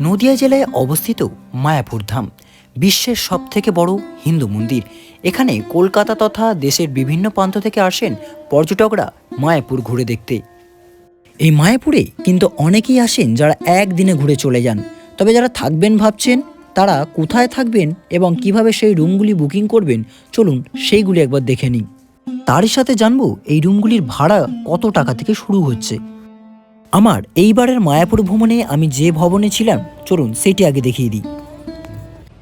নদিয়া জেলায় অবস্থিত মায়াপুর ধাম, বিশ্বের সব থেকে বড় হিন্দু মন্দির। এখানে কলকাতা তথা দেশের বিভিন্ন প্রান্ত থেকে আসেন পর্যটকরা মায়াপুর ঘুরে দেখতে। এই মায়াপুরে কিন্তু অনেকেই আসেন যারা একদিনে ঘুরে চলে যান। তবে যারা থাকবেন ভাবছেন, তারা কোথায় থাকবেন এবং কীভাবে সেই রুমগুলি বুকিং করবেন, চলুন সেইগুলি একবার দেখে নিই। তারই সাথে জানব এই রুমগুলির ভাড়া কত টাকা থেকে শুরু হচ্ছে। আমার এইবারের মায়াপুর ভ্রমণে আমি যে ভবনে ছিলাম, চলুন সেটি আগে দেখিয়ে দিই।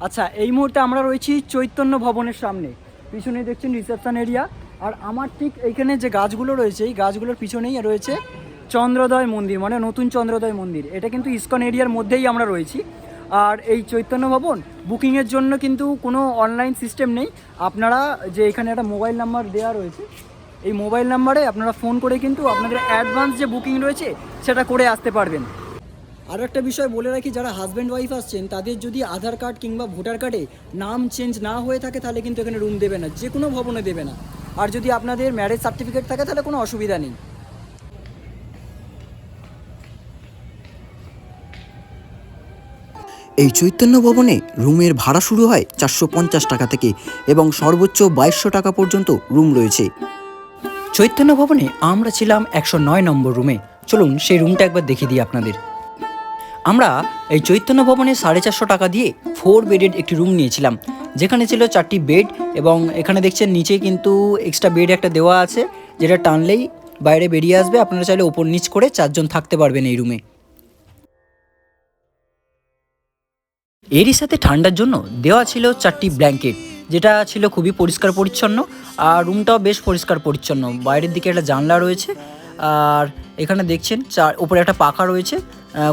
আচ্ছা এই মুহূর্তে আমরা রয়েছি চৈতন্য ভবনের সামনে। পিছনে দেখছেন রিসেপশন এরিয়া আর আমার ঠিক এইখানে যে গাছগুলো রয়েছে, এই গাছগুলোর পিছনেই রয়েছে চন্দ্রোদয় মন্দির মানে নতুন চন্দ্রোদয় মন্দির। এটা কিন্তু ইসকন এরিয়ার মধ্যেই আমরা রয়েছি। আর এই চৈতন্য ভবন বুকিংয়ের জন্য কিন্তু কোনো অনলাইন সিস্টেম নেই। আপনারা যে এখানে একটা মোবাইল নাম্বার দেওয়া রয়েছে এই মোবাইল নাম্বারে আপনারা ফোন করে কিন্তু আপনাদের অ্যাডভান্স যে বুকিং রয়েছে সেটা করে আসতে পারবেন। আরও একটা বিষয় বলে রাখি যারা হাজব্যান্ড ওয়াইফ আসছেন তাদের যদি আধার কার্ড কিংবা ভোটার কার্ডে নাম চেঞ্জ না হয়ে থাকে তাহলে কিন্তু এখানে রুম দেবে না যে কোনো ভবনে দেবে না। আর যদি আপনাদের ম্যারেজ সার্টিফিকেট থাকে তাহলে কোনো অসুবিধা নেই। এই চৈতন্য ভবনে রুমের ভাড়া শুরু হয় চারশো পঞ্চাশ টাকা থেকে এবং সর্বোচ্চ বাইশশো টাকা পর্যন্ত রুম রয়েছে। চৈতন্য ভবনে আমরা ছিলাম একশো নয় নম্বর রুমে চলুন সেই রুমটা একবার দেখিয়ে দিই আপনাদের। আমরা এই চৈতন্য ভবনে সাড়ে চারশো টাকা দিয়ে ফোর বেডেড একটি রুম নিয়েছিলাম। যেখানে ছিল চারটি বেড এবং এখানে দেখছেন নিচে কিন্তু এক্সট্রা বেড একটা দেওয়া আছে, যেটা টানলেই বাইরে বেরিয়ে আসবে। আপনারা চাইলে ওপর নিচ করে চারজন থাকতে পারবেন এই রুমে এরই সাথে ঠান্ডার জন্য দেওয়া ছিল চারটি ব্ল্যাঙ্কেট যেটা ছিল খুবই পরিষ্কার পরিচ্ছন্ন আর রুমটাও বেশ পরিষ্কার পরিচ্ছন্ন। বাইরের দিকে একটা জানলা রয়েছে আর এখানে দেখছেন চার উপরে একটা পাখা রয়েছে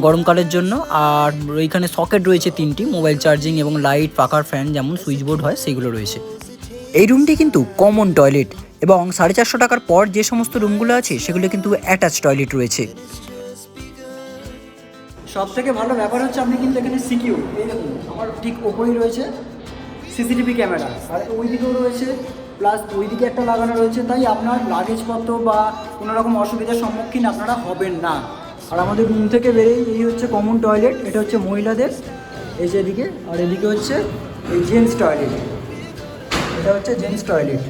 গরমকালের জন্য আর এইখানে সকেট রয়েছে তিনটি মোবাইল চার্জিং এবং লাইট পাখার ফ্যান যেমন সুইচ বোর্ড হয় সেগুলো রয়েছে। এই রুমটি কিন্তু কমন টয়লেট এবং সাড়ে চারশো টাকার পর যে সমস্ত রুমগুলো আছে সেগুলো কিন্তু অ্যাটাচ টয়লেট রয়েছে। সব থেকে ভালো ব্যাপার হচ্ছে আপনি কিন্তু এখানে সিকিউর এই দেখুন আমার ঠিক ওপরেই রয়েছে। CCTV camera. আর ওই দিকেও রয়েছে, প্লাস ওই দিকে একটা লাগানো রয়েছে, তাই আপনার লাগেজপত্র বা কোনো রকম অসুবিধার সম্মুখীন আপনারা হবেন না। আর আমাদের রুম থেকে বেরিয়ে এই হচ্ছে কমন টয়লেট এটা হচ্ছে মহিলাদের। এই যে এদিকে, আর এদিকে হচ্ছে এই জেন্টস টয়লেট এটা হচ্ছে জেন্টস টয়লেট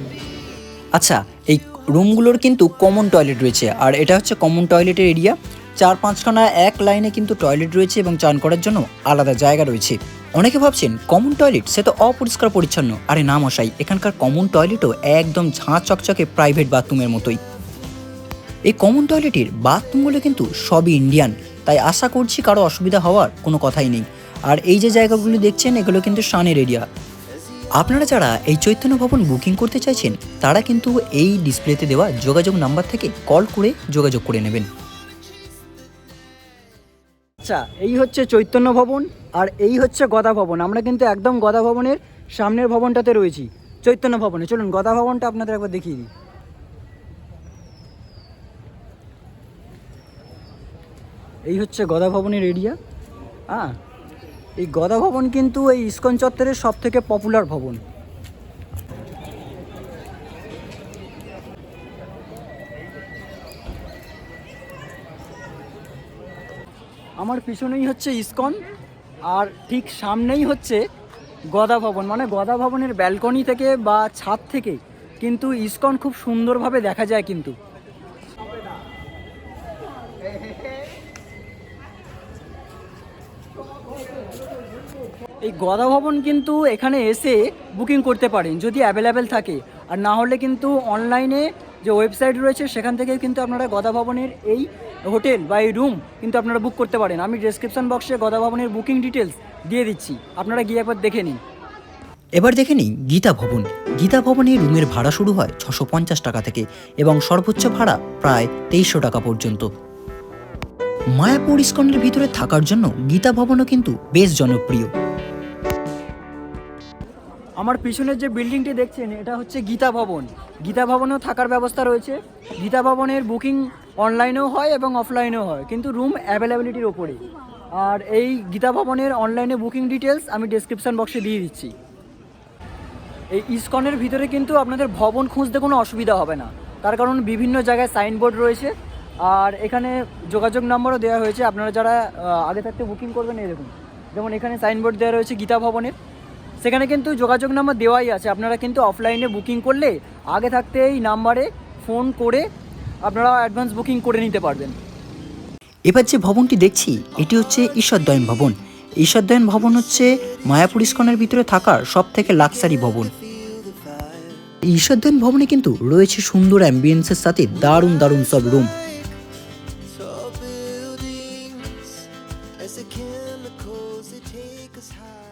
আচ্ছা এই রুমগুলোর কিন্তু কমন টয়লেট রয়েছে, আর এটা হচ্ছে কমন টয়লেটের এরিয়া চার পাঁচখানা এক লাইনে কিন্তু টয়লেট রয়েছে এবং চান করার জন্য আলাদা জায়গা রয়েছে। অনেকে ভাবছেন, কমন টয়লেট, সে তো অপরিষ্কার পরিচ্ছন্ন। আরে না মশাই, এখানকার কমন টয়লেটও একদম ঝাঁ চকচকে প্রাইভেট বাথরুমের মতোই। এই কমন টয়লেটের বাথরুমগুলো কিন্তু সবই ইন্ডিয়ান, তাই আশা করছি কারও অসুবিধা হওয়ার কোনো কথাই নেই। আর এই যে জায়গাগুলো দেখছেন, এগুলো কিন্তু সানের এরিয়া আপনারা যারা এই চৈতন্য ভবন বুকিং করতে চাইছেন, তারা কিন্তু এই ডিসপ্লেতে দেওয়া যোগাযোগ নাম্বার থেকে কল করে যোগাযোগ করে নেবেন। আচ্ছা এই হচ্ছে চৈতন্য ভবন আর এই হচ্ছে গদা ভবন। আমরা কিন্তু একদম গদা ভবনের সামনের ভবনটাতে রয়েছি। চৈতন্য ভবনে, চলুন গদা ভবনটা আপনাদের একবার দেখিয়ে দিই। এই হচ্ছে গদা ভবনের এরিয়া হ্যাঁ এই গদা ভবন কিন্তু এই ইস্কন চত্বরের সব থেকে পপুলার ভবন। আমার পিছনেই হচ্ছে ইসকন, আর ঠিক সামনেই হচ্ছে গদা ভবন মানে গদা ভবনের ব্যালকনি থেকে বা ছাদ থেকে। কিন্তু ইসকন খুব সুন্দরভাবে দেখা যায় কিন্তু। এই গদা ভবন কিন্তু এখানে এসে বুকিং করতে পারেন, যদি অ্যাভেলেবেল থাকে। আর না হলে কিন্তু অনলাইনে যে ওয়েবসাইট রয়েছে, সেখান থেকে কিন্তু আপনারা গদা ভবনের এই হোটেল বা এই রুম কিন্তু আপনারা বুক করতে পারেন। আমি ডেসক্রিপশন বক্সে গদা ভবনের বুকিং ডিটেলস দিয়ে দিচ্ছি। আপনারা গিয়ে একবার দেখে নিন। এবার দেখে নিই গীতা ভবন। গীতা ভবনে রুমের ভাড়া শুরু হয় ছশো পঞ্চাশ টাকা থেকে এবং সর্বোচ্চ ভাড়া প্রায় তেইশশো টাকা পর্যন্ত। মায়াপুর ইস্কনের ভিতরে থাকার জন্য গীতা ভবনও কিন্তু বেশ জনপ্রিয়। আমার পিছনের যে বিল্ডিংটি দেখছেন এটা হচ্ছে গীতা ভবন। গীতা ভবনেও থাকার ব্যবস্থা রয়েছে। গীতা ভবনের বুকিং অনলাইনেও হয় এবং অফলাইনেও হয়, কিন্তু রুম অ্যাভেলেবিলিটির ওপরে আর এই গীতা ভবনের অনলাইনে বুকিং ডিটেলস আমি ডেসক্রিপশন বক্সে দিয়ে দিচ্ছি। এই ইসকনের ভিতরে কিন্তু আপনাদের ভবন খুঁজতে কোনো অসুবিধা হবে না। তার কারণ বিভিন্ন জায়গায় সাইনবোর্ড রয়েছে। আর এখানে যোগাযোগ নম্বরও দেওয়া হয়েছে। আপনারা যারা আগে থাকতে বুকিং করবেন দেখুন। যেমন এখানে সাইনবোর্ড দেওয়া রয়েছে গীতা ভবনের। সেখানে কিন্তু যোগাযোগ নাম্বার দেওয়াই আছে। আপনারা কিন্তু অফলাইনে বুকিং করলে আগে থাকতে এই নাম্বারে ফোন করে আপনারা অ্যাডভান্স বুকিং করে নিতে পারবেন। এবার যে ভবনটি দেখছি এটি হচ্ছে ঈশ্বরদয়ন ভবন। ঈশ্বরদয়ন ভবন হচ্ছে মায়াপুর ইস্কনের ভিতরে থাকার সব থেকে লাক্সারি ভবন। ঈশ্বরদয়ন ভবনে কিন্তু রয়েছে সুন্দর অ্যাম্বিয়েন্সের সাথে দারুণ দারুণ সব room Tall buildings as the chemicals they take us higher.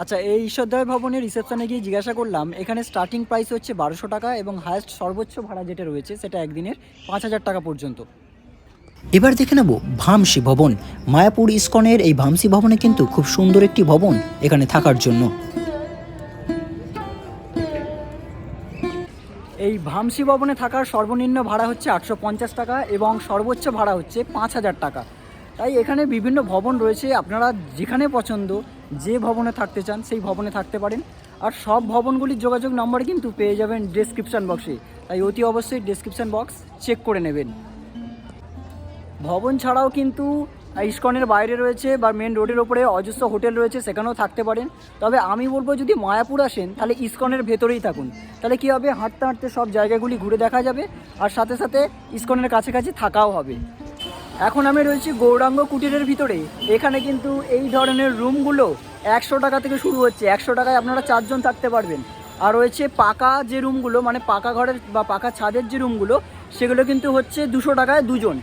আচ্ছা এই ঈশ্বরদয় ভবনের রিসেপশনে গিয়ে জিজ্ঞাসা করলাম এখানে স্টার্টিং প্রাইস হচ্ছে বারোশো টাকা এবং হায়েস্ট সর্বোচ্চ ভাড়া যেটা রয়েছে সেটা একদিনের পাঁচ হাজার টাকা পর্যন্ত। এবার দেখে নেব ভামসি ভবন। মায়াপুর ইস্কনের এই ভামসি ভবনে কিন্তু খুব সুন্দর একটি ভবন এখানে থাকার জন্য। এই ভামসি ভবনে থাকার সর্বনিম্ন ভাড়া হচ্ছে আটশো পঞ্চাশ টাকা এবং সর্বোচ্চ ভাড়া হচ্ছে পাঁচ হাজার টাকা। তাই এখানে বিভিন্ন ভবন রয়েছে আপনারা যেখানে পছন্দ যে ভবনে থাকতে চান সেই ভবনে থাকতে পারেন। আর সব ভবনগুলির যোগাযোগ নম্বর কিন্তু পেয়ে যাবেন ডেসক্রিপশন বক্সে তাই অতি অবশ্যই ডেসক্রিপশন বক্স চেক করে নেবেন। ভবন ছাড়াও কিন্তু ইস্কনের বাইরে রয়েছে বা মেন রোডের ওপরে অজস্র হোটেল রয়েছে, সেখানেও থাকতে পারেন। তবে আমি বলব যদি মায়াপুর আসেন, তাহলে ইস্কনের ভেতরেই থাকুন। তাহলে কী হবে? হাঁটতে হাঁটতে সব জায়গাগুলি ঘুরে দেখা যাবে, আর সাথে সাথে ইস্কনের কাছাকাছি থাকাও হবে। এখন আমি রয়েছি গৌরাঙ্গ কুটিরের ভিতরে। এখানে কিন্তু এই ধরনের রুমগুলো একশো টাকা থেকে শুরু হচ্ছে। একশো টাকায় আপনারা চারজন থাকতে পারবেন। আর রয়েছে পাকা যে রুমগুলো মানে পাকা ঘরের বা পাকা ছাদের যে রুমগুলো, সেগুলো কিন্তু হচ্ছে দুশো টাকায় দুজন।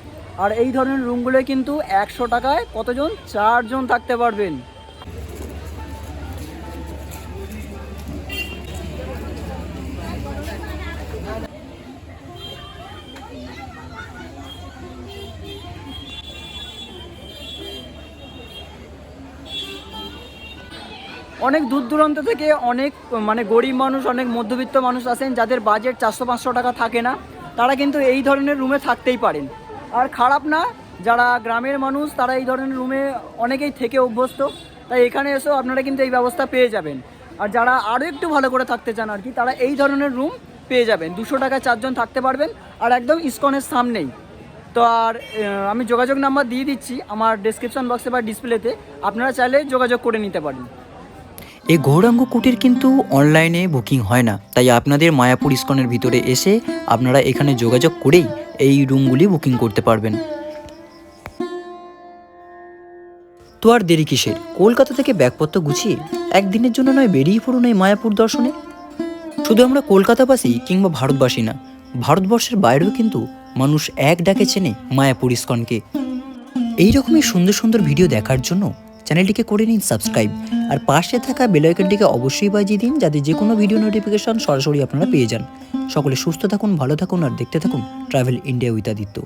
আর এই ধরনের রুমগুলো কিন্তু একশো টাকায় কতজন? চারজন থাকতে পারবেন। অনেক দূর দূরান্ত থেকে অনেক মানে গরিব মানুষ, অনেক মধ্যবিত্ত মানুষ আসেন যাদের বাজেট চারশো পাঁচশো টাকা থাকে না, তারা কিন্তু এই ধরনের রুমে থাকতেই পারেন। আর খারাপ না, যারা গ্রামের মানুষ, তারা এই ধরনের রুমে অনেকেই থেকে অভ্যস্ত, তাই এখানে এসেও আপনারা কিন্তু এই ব্যবস্থা পেয়ে যাবেন। আর যারা আরও একটু ভালো করে থাকতে চান আর কি, তারা এই ধরনের রুম পেয়ে যাবেন। দুশো টাকা চারজন থাকতে পারবেন, আর একদম ইস্কনের সামনেই। তো আর আমি যোগাযোগ নাম্বার দিয়ে দিচ্ছি, আমার ডেসক্রিপশন বক্সে বা ডিসপ্লেতে আপনারা চাইলে যোগাযোগ করে নিতে পারেন। এই গৌরাঙ্গ কুটির কিন্তু অনলাইনে বুকিং হয় না। তাই আপনাদের মায়াপুর ইস্কনের ভিতরে এসে আপনারা এখানে যোগাযোগ করেই এই রুমগুলি বুকিং করতে পারবেন। তো আর দেরি কিসের? কলকাতা থেকে ব্যাগপত্র গুছিয়ে একদিনের জন্য নয়, বেরিয়ে পড়ুন এই মায়াপুর দর্শনে। শুধু আমরা কলকাতাবাসী কিংবা ভারতবাসী না, ভারতবর্ষের বাইরেও কিন্তু মানুষ এক ডাকে চেনে মায়াপুর ইস্কনকে। এইরকমই সুন্দর সুন্দর ভিডিও দেখার জন্য চ্যানেলটিকে করে নিন সাবস্ক্রাইব। আর পাশে থাকা বেলাইকনটিকে অবশ্যই বাজিয়ে দিন যাতে যে কোনো ভিডিও নোটিফিকেশন সরাসরি আপনারা পেয়ে যান। সকলে সুস্থ থাকুন, ভালো থাকুন, আর দেখতে থাকুন ট্রাভেল ইন্ডিয়া উইথ আদিত্য